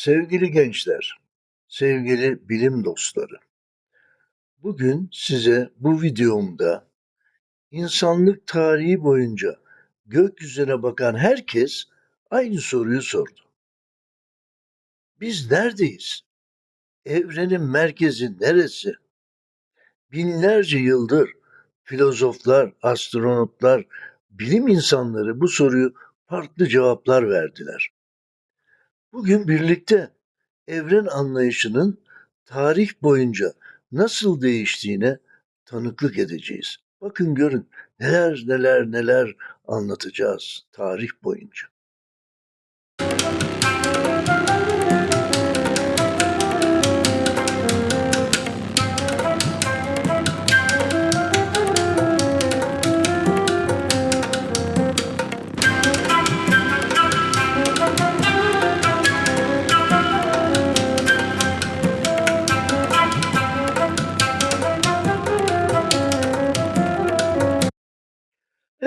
Sevgili gençler, sevgili bilim dostları. Bugün size bu videomda insanlık tarihi boyunca gökyüzüne bakan herkes aynı soruyu sordu. Biz neredeyiz? Evrenin merkezi neresi? Binlerce yıldır filozoflar, astronotlar, bilim insanları bu soruyu farklı cevaplar verdiler. Bugün birlikte evren anlayışının tarih boyunca nasıl değiştiğine tanıklık edeceğiz. Bakın görün neler neler neler anlatacağız tarih boyunca.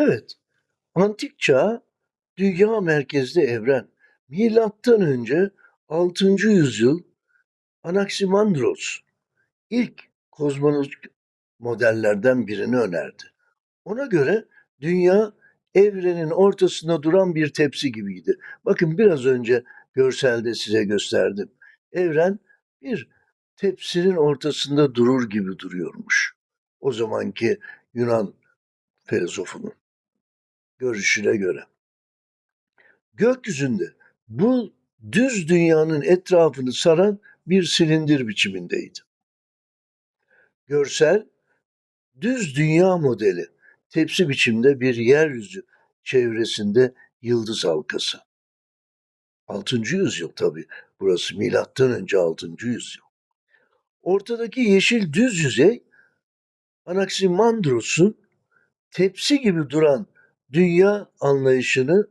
Evet, antik çağ dünya merkezli evren. Milattan önce 6. yüzyıl Anaximandros ilk kozmolojik modellerden birini önerdi. Ona göre dünya evrenin ortasında duran bir tepsi gibiydi. Bakın biraz önce görselde size gösterdim. Evren bir tepsinin ortasında durur gibi duruyormuş. O zamanki Yunan filozofunun görüşüne göre. Gökyüzünde bu düz dünyanın etrafını saran bir silindir biçimindeydi. Görsel düz dünya modeli tepsi biçimde bir yeryüzü çevresinde yıldız halkası. 6. yüzyıl tabi. Burası milattan önce 6. yüzyıl. Ortadaki yeşil düz yüzey Anaximandros'un tepsi gibi duran dünya anlayışını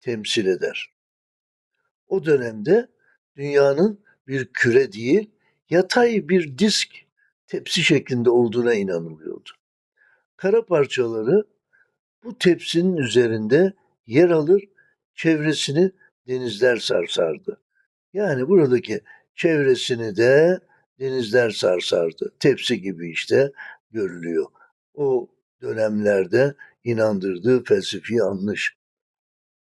temsil eder. O dönemde dünyanın bir küre değil, yatay bir disk tepsi şeklinde olduğuna inanılıyordu. Kara parçaları bu tepsinin üzerinde yer alır, çevresini denizler sarsardı. Yani buradaki çevresini de denizler sarsardı. Tepsi gibi işte görülüyor. O dönemlerde inandırdığı felsefi yanlış.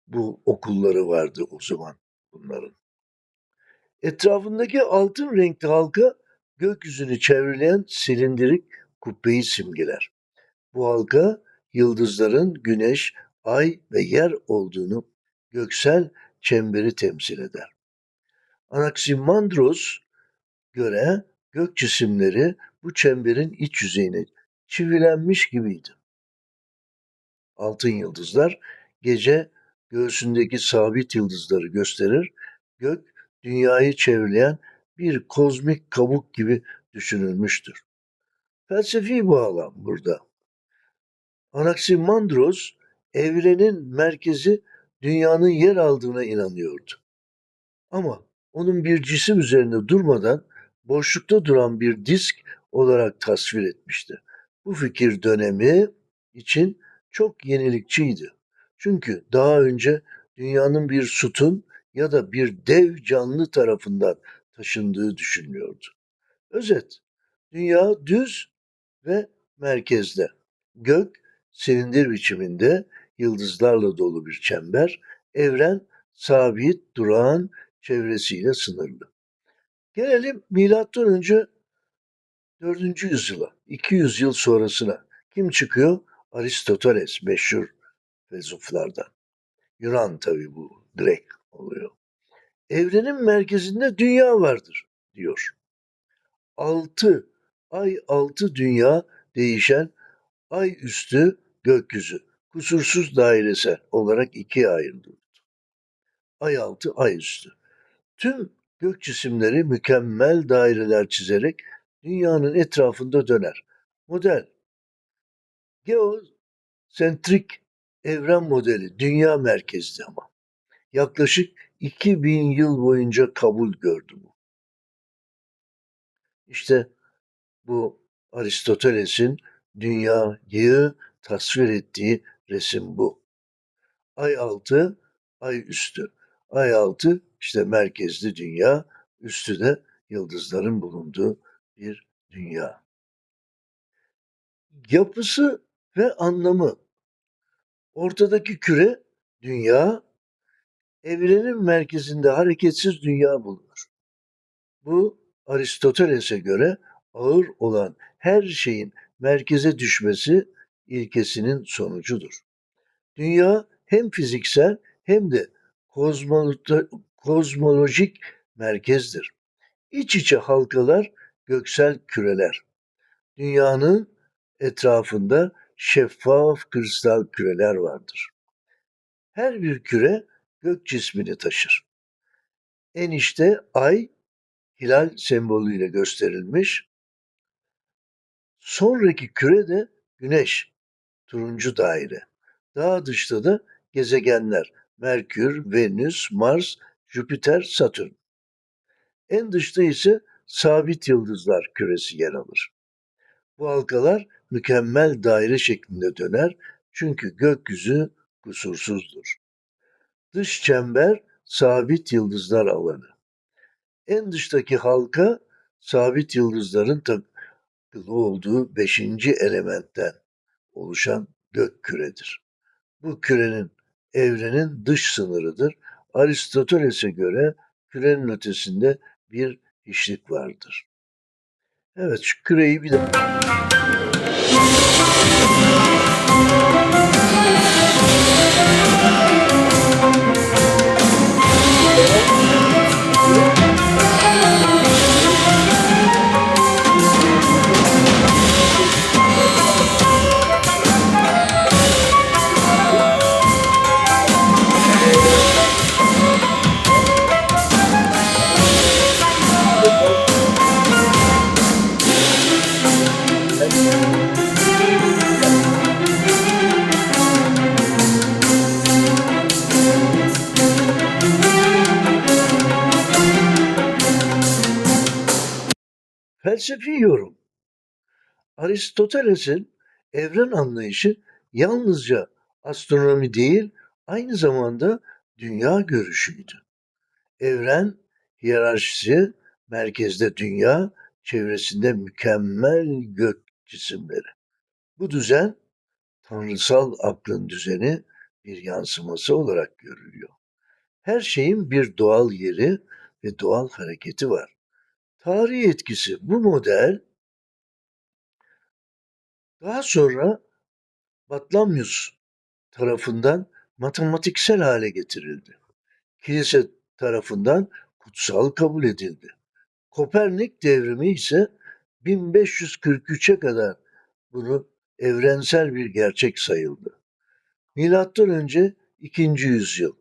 Bu okulları vardı o zaman bunların. Etrafındaki altın renkli halka gökyüzünü çevreleyen silindirik kubbeyi simgeler. Bu halka yıldızların güneş, ay ve yer olduğunu göksel çemberi temsil eder. Anaximandros göre gök cisimleri bu çemberin iç yüzeyine çivilenmiş gibiydi. Altın yıldızlar gece göğsündeki sabit yıldızları gösterir. Gök dünyayı çevreleyen bir kozmik kabuk gibi düşünülmüştür. Felsefi bağlam burada. Anaximandros evrenin merkezi dünyanın yer aldığına inanıyordu. Ama onun bir cisim üzerinde durmadan boşlukta duran bir disk olarak tasvir etmişti. Bu fikir dönemi için çok yenilikçiydi. Çünkü daha önce dünyanın bir sütun ya da bir dev canlı tarafından taşındığı düşünülüyordu. Özet, dünya düz ve merkezde. Gök silindir biçiminde yıldızlarla dolu bir çember, evren sabit, durağan çevresiyle sınırlı. Gelelim milattan önce 4. yüzyıla, 200 yıl sonrasına. Kim çıkıyor? Aristoteles meşhur filozoflardan. Yunan tabi bu direkt oluyor. Evrenin merkezinde dünya vardır diyor. Altı ay altı dünya değişen ay üstü gökyüzü kusursuz dairesel olarak ikiye ayrılır. Ay altı ay üstü. Tüm gök cisimleri mükemmel daireler çizerek dünyanın etrafında döner. Model geosentrik evren modeli dünya merkezli ama. Yaklaşık 2000 yıl boyunca kabul gördü bu. İşte bu Aristoteles'in dünyayı tasvir ettiği resim bu. Ay altı, ay üstü. Ay altı işte merkezli dünya, üstü de yıldızların bulunduğu bir dünya. Yapısı ve anlamı. Ortadaki küre dünya, evrenin merkezinde hareketsiz dünya bulunur. Bu Aristoteles'e göre ağır olan her şeyin merkeze düşmesi ilkesinin sonucudur. Dünya hem fiziksel hem de kozmolo- kozmolojik merkezdir. İç içe halkalar göksel küreler. Dünyanın etrafında şeffaf kristal küreler vardır. Her bir küre gök cismini taşır. En içte ay hilal sembolüyle gösterilmiş. Sonraki küre de güneş, turuncu daire. Daha dışta da gezegenler Merkür, Venüs, Mars, Jüpiter, Satürn. En dışta ise sabit yıldızlar küresi yer alır. Bu halkalar mükemmel daire şeklinde döner çünkü gökyüzü kusursuzdur. Dış çember sabit yıldızlar alanı. En dıştaki halka sabit yıldızların takılı olduğu beşinci elementten oluşan gök küredir. Bu kürenin evrenin dış sınırıdır. Aristoteles'e göre kürenin ötesinde bir hiçlik vardır. Evet şu küreyi bir de felsefi yorum. Aristoteles'in evren anlayışı yalnızca astronomi değil, aynı zamanda dünya görüşüydü. Evren hiyerarşisi, merkezde dünya, çevresinde mükemmel gök cisimleri. Bu düzen tanrısal aklın düzeni bir yansıması olarak görülüyor. Her şeyin bir doğal yeri ve doğal hareketi var. Tarihi etkisi bu model daha sonra Batlamyus tarafından matematiksel hale getirildi. Kilise tarafından kutsal kabul edildi. Kopernik devrimi ise 1543'e kadar bunu evrensel bir gerçek sayıldı. Milattan önce 2. yüzyıl.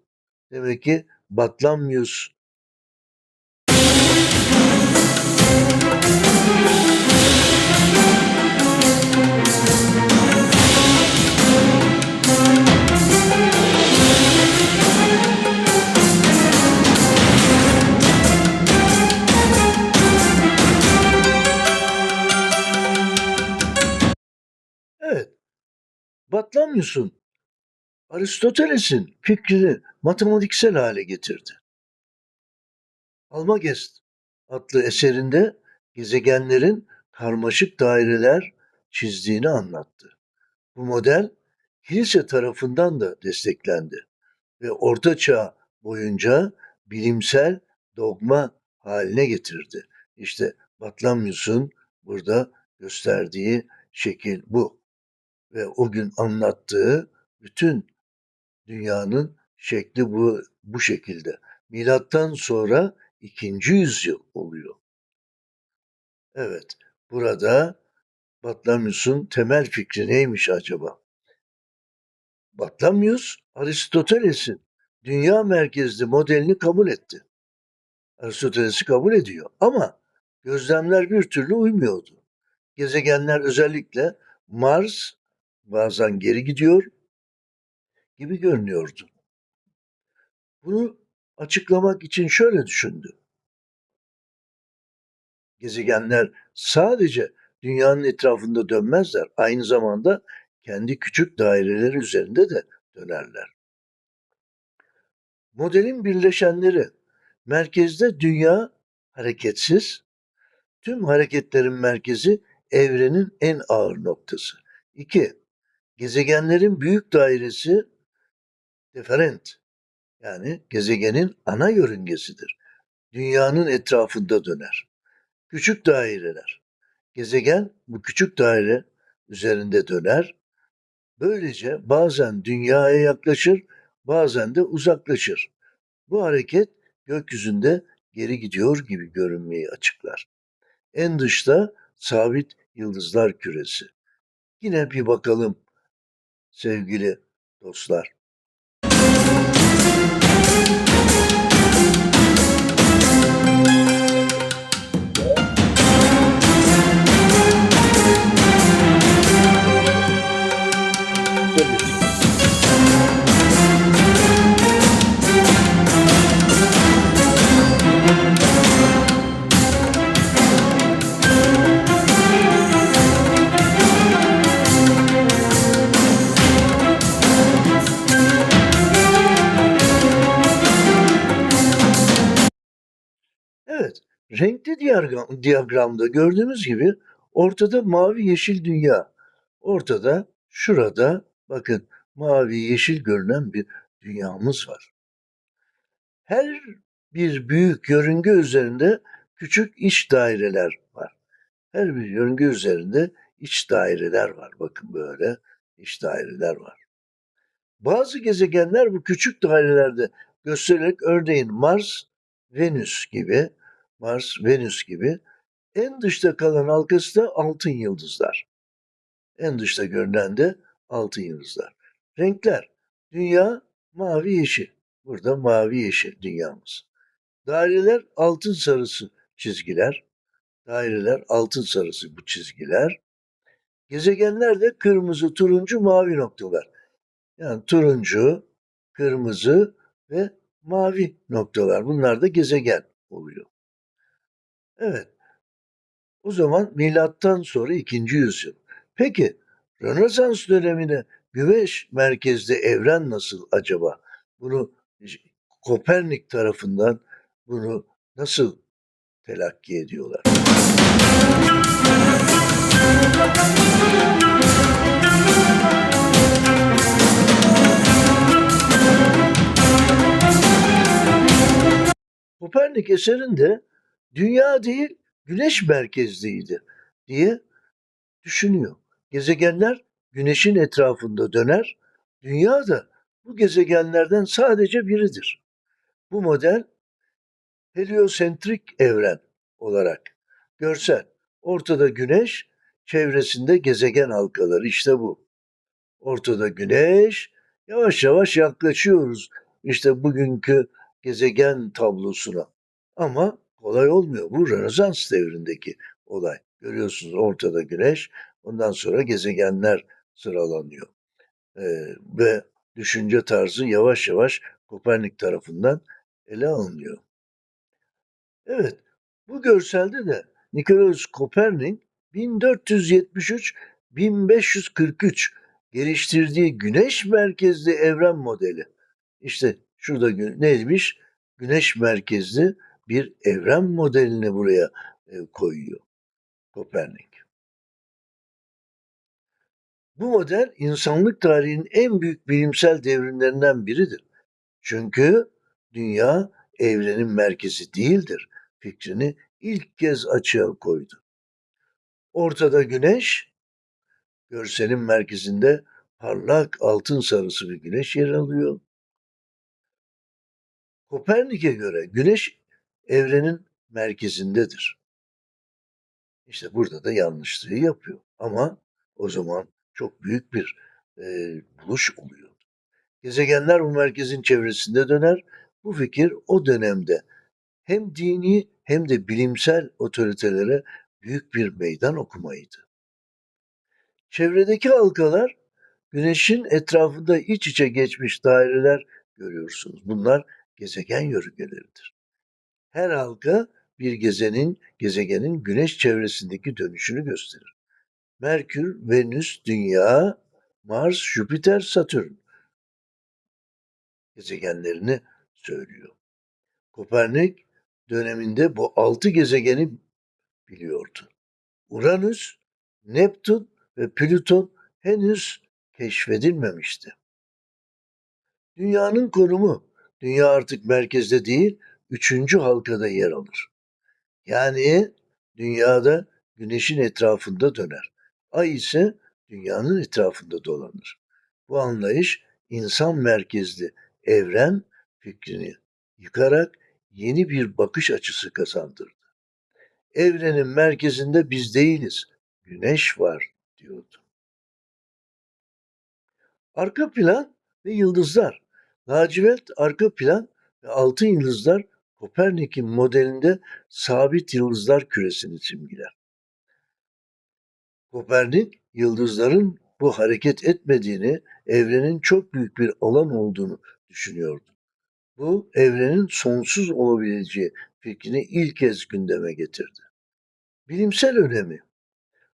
Demek ki Batlamyus Evet. Batlamyus'un Aristoteles'in fikrini matematiksel hale getirdi. Almagest adlı eserinde gezegenlerin karmaşık daireler çizdiğini anlattı. Bu model kilise tarafından da desteklendi ve Orta Çağ boyunca bilimsel dogma haline getirdi. İşte Batlamyus'un burada gösterdiği şekil bu ve o gün anlattığı bütün dünyanın şekli bu bu şekilde. Milattan sonra ikinci yüzyıl oluyor. Evet, burada Batlamyus'un temel fikri neymiş acaba? Batlamyus, Aristoteles'in dünya merkezli modelini kabul etti. Aristoteles'i kabul ediyor ama gözlemler bir türlü uymuyordu. Gezegenler özellikle Mars bazen geri gidiyor gibi görünüyordu. Bunu açıklamak için şöyle düşündü. Gezegenler sadece dünyanın etrafında dönmezler. Aynı zamanda kendi küçük daireleri üzerinde de dönerler. Modelin birleşenleri Merkezde dünya hareketsiz. Tüm hareketlerin merkezi evrenin en ağır noktası. 2. Gezegenlerin büyük dairesi deferent. Yani gezegenin ana yörüngesidir. Dünyanın etrafında döner. Küçük daireler. Gezegen bu küçük daire üzerinde döner. Böylece bazen dünyaya yaklaşır, bazen de uzaklaşır. Bu hareket gökyüzünde geri gidiyor gibi görünmeyi açıklar. En dışta sabit yıldızlar küresi. Yine bir bakalım sevgili dostlar. Evet, diyagramda gördüğümüz gibi ortada mavi yeşil dünya. Ortada şurada bakın mavi yeşil görünen bir dünyamız var. Her bir büyük yörünge üzerinde küçük iç daireler var. Her bir yörünge üzerinde iç daireler var. Bakın böyle iç daireler var. Bazı gezegenler bu küçük dairelerde gösterilerek örneğin Mars, Venüs gibi, Mars, Venüs gibi en dışta kalan halkası da altın yıldızlar. En dışta görünen de altın yıldızlar. Renkler. Dünya mavi yeşil. Burada mavi yeşil dünyamız. Daireler altın sarısı çizgiler. Daireler altın sarısı bu çizgiler. Gezegenler de kırmızı, turuncu, mavi noktalar. Yani turuncu, kırmızı ve mavi noktalar. Bunlar da gezegen oluyor. Evet. O zaman milattan sonra 2. yüzyıl. Peki Rönesans dönemine güneş merkezli evren nasıl acaba? Bunu Kopernik tarafından bunu nasıl telakki ediyorlar? Kopernik eserinde dünya değil güneş merkezliydi diye düşünüyor. Gezegenler güneşin etrafında döner, dünya da bu gezegenlerden sadece biridir. Bu model heliosentrik evren olarak görsel. Ortada güneş, çevresinde gezegen halkaları işte bu. Ortada güneş, yavaş yavaş yaklaşıyoruz işte bugünkü gezegen tablosuna. Ama kolay olmuyor. Bu Rönesans devrindeki olay. Görüyorsunuz ortada güneş, ondan sonra gezegenler sıralanıyor. Ee, ve düşünce tarzı yavaş yavaş Kopernik tarafından ele alınıyor. Evet, bu görselde de Nikolaus Kopernik 1473-1543 geliştirdiği güneş merkezli evren modeli. İşte şurada neymiş? Güneş merkezli bir evren modelini buraya e, koyuyor Kopernik. Bu model insanlık tarihinin en büyük bilimsel devrimlerinden biridir. Çünkü dünya evrenin merkezi değildir fikrini ilk kez açığa koydu. Ortada güneş, görselin merkezinde parlak altın sarısı bir güneş yer alıyor. Kopernik'e göre güneş evrenin merkezindedir. İşte burada da yanlışlığı yapıyor. Ama o zaman çok büyük bir e, buluş oluyor. Gezegenler bu merkezin çevresinde döner. Bu fikir o dönemde hem dini hem de bilimsel otoritelere büyük bir meydan okumaydı. Çevredeki halkalar güneşin etrafında iç içe geçmiş daireler görüyorsunuz. Bunlar gezegen yörüngeleridir. Her halka bir gezenin, gezegenin güneş çevresindeki dönüşünü gösterir. Merkür, Venüs, Dünya, Mars, Jüpiter, Satürn gezegenlerini söylüyor. Kopernik döneminde bu altı gezegeni biliyordu. Uranüs, Neptün ve Plüton henüz keşfedilmemişti. Dünyanın konumu, dünya artık merkezde değil, üçüncü halkada yer alır. Yani dünyada güneşin etrafında döner. Ay ise dünyanın etrafında dolanır. Bu anlayış insan merkezli evren fikrini yıkarak yeni bir bakış açısı kazandırdı. Evrenin merkezinde biz değiliz, güneş var diyordu. Arka plan ve yıldızlar. Lacivert arka plan ve altın yıldızlar Kopernik'in modelinde sabit yıldızlar küresini simgeler. Kopernik yıldızların bu hareket etmediğini, evrenin çok büyük bir alan olduğunu düşünüyordu. Bu evrenin sonsuz olabileceği fikrini ilk kez gündeme getirdi. Bilimsel önemi.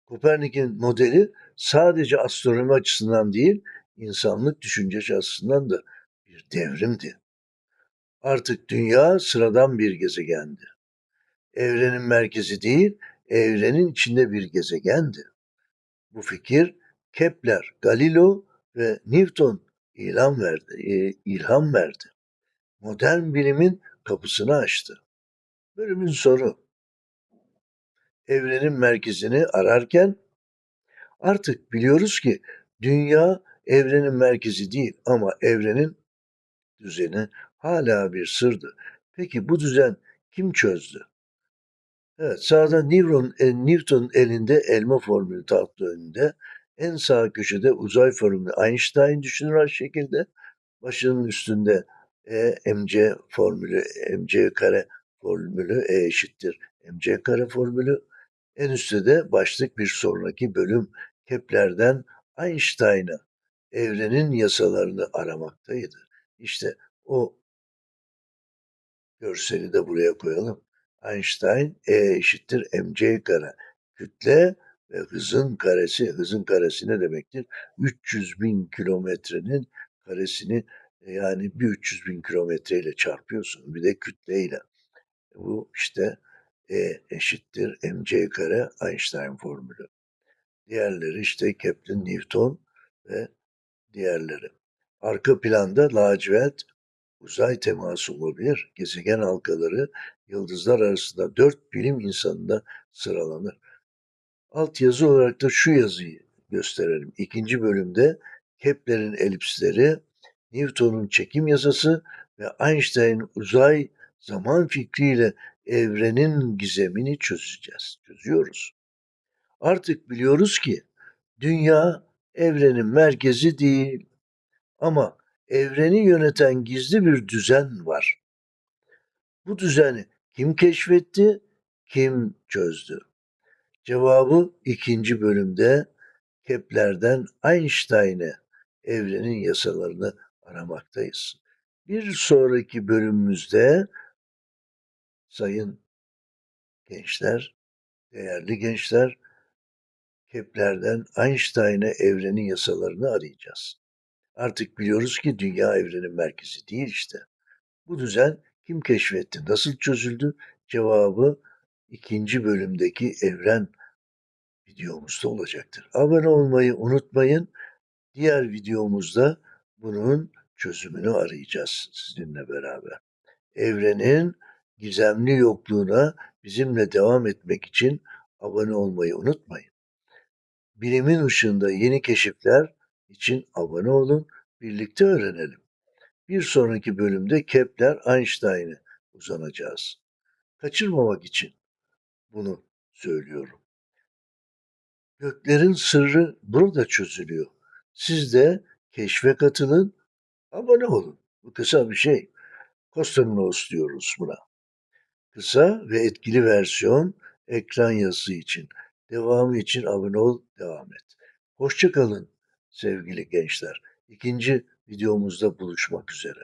Kopernik'in modeli sadece astronomi açısından değil, insanlık düşüncesi açısından da bir devrimdi. Artık dünya sıradan bir gezegendi. Evrenin merkezi değil, evrenin içinde bir gezegendi. Bu fikir Kepler, Galileo ve Newton ilham verdi, e, ilham verdi. Modern bilimin kapısını açtı. Bölümün soru. Evrenin merkezini ararken artık biliyoruz ki dünya evrenin merkezi değil ama evrenin düzeni hala bir sırdı. Peki bu düzen kim çözdü? Evet, sağda Newton, e, Newton elinde elma formülü tahtı önünde. En sağ köşede uzay formülü Einstein düşünür şekilde. Başının üstünde E, mc formülü, mc kare formülü, E eşittir mc kare formülü. En üstte de başlık bir sonraki bölüm Kepler'den Einstein'a evrenin yasalarını aramaktaydı. İşte o görseli de buraya koyalım. Einstein E eşittir mc kare. Kütle ve hızın karesi. Hızın karesi ne demektir? 300 bin kilometrenin karesini yani bir 300 bin kilometreyle çarpıyorsun. Bir de kütleyle. Bu işte E eşittir mc kare Einstein formülü. Diğerleri işte Kepler, Newton ve diğerleri. Arka planda lacivert uzay teması olabilir. Gezegen halkaları yıldızlar arasında dört bilim insanında sıralanır. Alt yazı olarak da şu yazıyı gösterelim. İkinci bölümde Kepler'in elipsleri, Newton'un çekim yasası ve Einstein'ın uzay zaman fikriyle evrenin gizemini çözeceğiz. Çözüyoruz. Artık biliyoruz ki dünya evrenin merkezi değil ama evreni yöneten gizli bir düzen var. Bu düzeni kim keşfetti, kim çözdü? Cevabı ikinci bölümde Kepler'den Einstein'e evrenin yasalarını aramaktayız. Bir sonraki bölümümüzde sayın gençler, değerli gençler, Kepler'den Einstein'e evrenin yasalarını arayacağız. Artık biliyoruz ki dünya evrenin merkezi değil işte. Bu düzen kim keşfetti, nasıl çözüldü? Cevabı ikinci bölümdeki evren videomuzda olacaktır. Abone olmayı unutmayın. Diğer videomuzda bunun çözümünü arayacağız sizinle beraber. Evrenin gizemli yokluğuna bizimle devam etmek için abone olmayı unutmayın. Bilimin ışığında yeni keşifler için abone olun, birlikte öğrenelim. Bir sonraki bölümde Kepler Einstein'e uzanacağız. Kaçırmamak için bunu söylüyorum. Göklerin sırrı burada çözülüyor. Siz de keşfe katılın, abone olun. Bu kısa bir şey. Kostanos diyoruz buna. Kısa ve etkili versiyon ekran yazısı için. Devamı için abone ol, devam et. Hoşçakalın sevgili gençler. İkinci videomuzda buluşmak üzere.